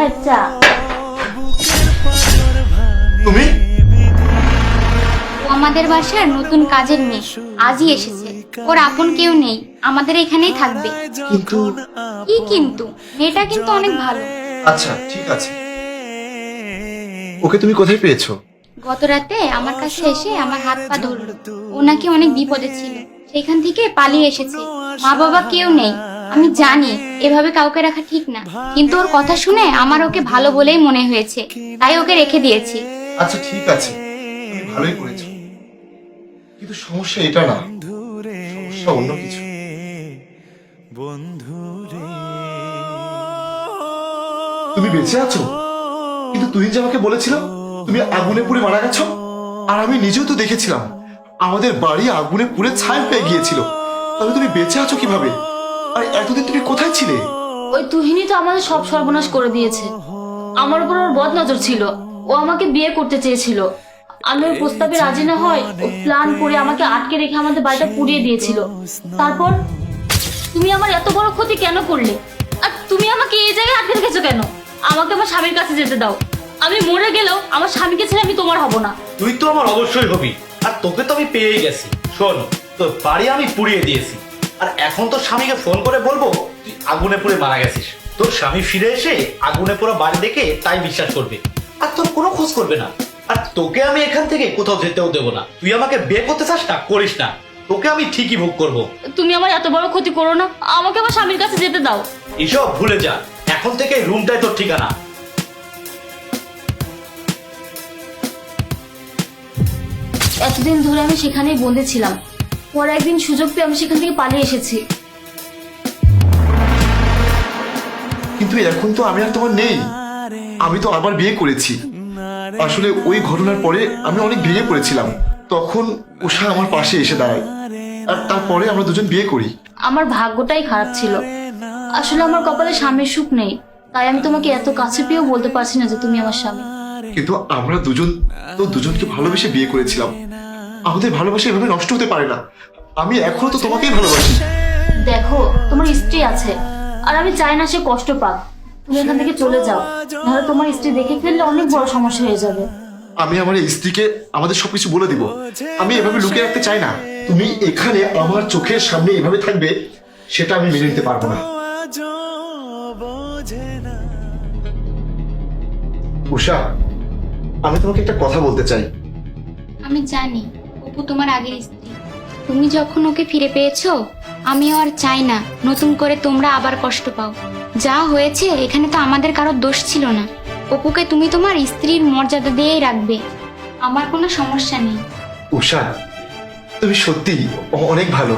আচ্ছা তুমি? ও আমাদের বাসার নতুন কাজের মেয়ে। আজই এসেছে। ওর আপন কেউ নেই। আমাদের এখানেই থাকবে। কিন্তু কি কিন্তু? মেয়েটা কিন্তু অনেক ভালো। আচ্ছা ঠিক আছে। ওকে তুমি কোথায় পেয়েছ? গত রাতে আমার কাছে এসে আমার হাত পা ধরলো। ও নাকি অনেক বিপদে ছিল। সেখান থেকে পালিয়ে এসেছে। মা বাবা কেউ নেই। আমি জানি, এভাবে কাউকে রাখা ঠিক না। কিন্তু ওর কথা শুনে আমার ওকে ভালো বলেই মনে হয়েছে। তাই ওকে রেখে দিয়েছি। আচ্ছা ঠিক আছে। তুমি ভালোই করেছ। কিন্তু সমস্যা এটা না। সমস্যা অন্য কিছু। তুমি বেঁচে আছো? কিন্তু তুই যে আমাকে বলেছিল, তুমি আগুনে পুড়ে মারা গেছো? আর আমি নিজেও তো দেখেছিলাম, আমাদের বাড়ি আগুনে পুড়ে ছাই পেয়ে গিয়েছিল। তাহলে তুমি বেঁচে আছো কীভাবে? আর এতদিন তুমি কোথায় ছিলে? ওই তুহিনী তো আমাদের সব সর্বনাশ করে দিয়েছে। আমার উপর ওর বদ নজর ছিল। ও আমাকে বিয়ে করতে চেয়েছিল। আমি ওর প্রস্তাবে রাজি না হয় ও প্ল্যান করে আমাকে আটকে রেখে আমাদের বাড়িটা পুড়িয়ে দিয়েছিল। তারপর তুমি আমার এত বড় ক্ষতি কেন করলে? আর তুমি আমাকে এই জায়গায় আটকে রেখেছো কেন? আমাকে আমার স্বামীর কাছে যেতে দাও। আমি মরে গেলেও আমার স্বামীকে ছেড়ে আমি তোমার হব না। তুই তো আমার অবশ্যই হবি। আর তোকে তো আমি পেয়েই গেছি। শোন তোর বাড়ি আমি পুড়িয়ে দিয়েছি। আর এখন তোর স্বামীকে ফোন করে বলব তুই আগুনে পুড়ে মারা গেছিস। তোর স্বামী ফিরে এসে আগুনে পুরো বাড়ি দেখে তাই বিশ্বাস করবে। আর তোর কোনো খোঁজ করবে না। আর তোকে আমি এখান থেকে কোথাও যেতেও দেবো না। তুই আমাকে বিয়ে করতে চাস না করিস না। তোকে আমি ঠিকই ভোগ করব। তুমি আমার এত বড় ক্ষতি করো না। আমাকে আমার স্বামীর কাছে যেতে দাও। এসব ভুলে যা। এখন থেকে রুমটাই তোর ঠিকানা। এতদিন ধরে আমি সেখানেই বন্দি ছিলাম। পরে একদিন সুযোগ পেয়ে আমি সেখান থেকে পালিয়ে এসেছি। কিন্তু এখন তো আমি আর তোমার নেই। আমি তো আবার বিয়ে করেছি। আসলে ওই ঘটনার পরে আমি অনেক ভেঙে পড়েছিলাম। তখন উষা আমার পাশে এসে দাঁড়ায়। আর তারপরে আমরা দুজন বিয়ে করি। আমার ভাগ্যটাই খারাপ ছিল। আসলে আমার কপালে স্বামীর সুখ নেই। তাই আমি তোমাকে এত কাছে পেয়েও বলতে পারছি না যে তুমি আমার স্বামী। কিন্তু আমরা দুজন তো দুজনকে ভালোবেসে বিয়ে করেছিলাম। আমাদের ভালোবাসা এভাবে নষ্ট হতে পারে না। আমি এখনও তো তোমাকেই ভালোবাসি। দেখো তোমার স্ত্রী আছে। আর আমি চাই না সে কষ্ট পাক। তুমি এখান থেকে চলে যাও। নাহলে তোমার স্ত্রী দেখে ফেললে অনেক বড় সমস্যা হয়ে যাবে। আমি আমার স্ত্রীকে আমাদের সবকিছু বলে দিব। আমি এভাবে লুকিয়ে রাখতে চাই না। তুমি এখানে আমার চোখের সামনে এভাবে থাকবে সেটা আমি মেনে নিতে পারব না। উষা আমি তোমাকে একটা কথা বলতে চাই। আমি জানি। অপু তোমার আগের স্ত্রী। তুমি যখন ওকে ফিরে পেয়েছ, আমিও আর চাই না নতুন করে তোমরা আবার কষ্ট পাও। যা হয়েছে, এখানে তো আমাদের কারও দোষ ছিল না। অপুকে তুমি তোমার স্ত্রীর মর্যাদা দিয়েই রাখবে। আমার কোনো সমস্যা নেই। উষা, তুমি সত্যি অনেক ভালো।